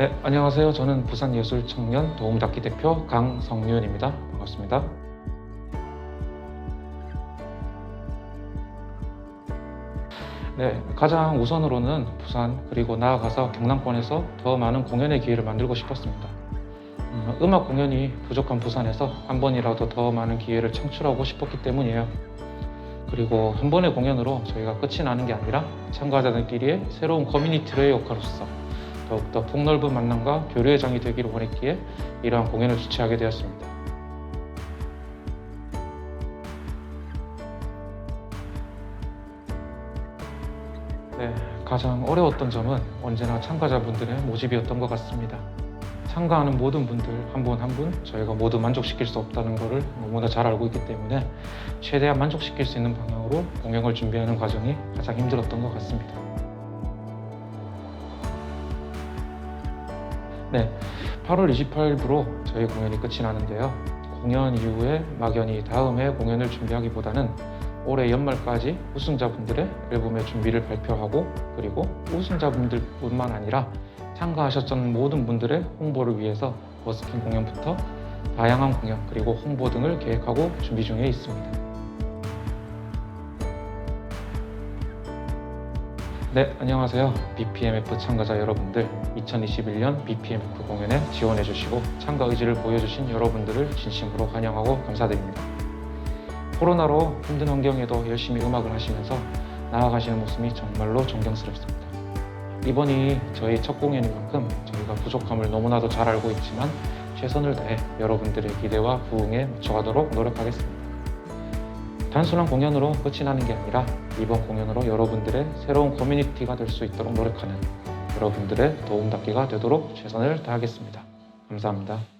네, 안녕하세요. 저는 부산예술청년 도움닫기 대표 강성윤입니다. 반갑습니다. 네, 가장 우선으로는 부산 그리고 나아가서 경남권에서 더 많은 공연의 기회를 만들고 싶었습니다. 음, 음악 공연이 부족한 부산에서 한 번이라도 더 많은 기회를 창출하고 싶었기 때문이에요. 그리고 한 번의 공연으로 저희가 끝이 나는 게 아니라 참가자들끼리의 새로운 커뮤니티의 역할로서 더욱더 폭넓은 만남과 교류의 장이 되기를 원했기에 이러한 공연을 주최하게 되었습니다. 네, 가장 어려웠던 점은 언제나 참가자분들의 모집이었던 것 같습니다. 참가하는 모든 분들 한 분 한 분 저희가 모두 만족시킬 수 없다는 것을 너무나 잘 알고 있기 때문에 최대한 만족시킬 수 있는 방향으로 공연을 준비하는 과정이 가장 힘들었던 것 같습니다. 네, 8월 28일부로 저희 공연이 끝이 나는데요. 공연 이후에 막연히 다음 해 공연을 준비하기보다는 올해 연말까지 우승자분들의 앨범의 준비를 발표하고 그리고 우승자분들뿐만 아니라 참가하셨던 모든 분들의 홍보를 위해서 버스킹 공연부터 다양한 공연 그리고 홍보 등을 계획하고 준비 중에 있습니다. 네, 안녕하세요. BPMF 참가자 여러분들. 2021년 BPMF 공연에 지원해 주시고 참가 의지를 보여주신 여러분들을 진심으로 환영하고 감사드립니다. 코로나로 힘든 환경에도 열심히 음악을 하시면서 나아가시는 모습이 정말로 존경스럽습니다. 이번이 저희 첫 공연인 만큼 저희가 부족함을 너무나도 잘 알고 있지만 최선을 다해 여러분들의 기대와 부응에 맞춰가도록 노력하겠습니다. 단순한 공연으로 끝이 나는 게 아니라 이번 공연으로 여러분들의 새로운 커뮤니티가 될 수 있도록 노력하는 여러분들의 도움닫기가 되도록 최선을 다하겠습니다. 감사합니다.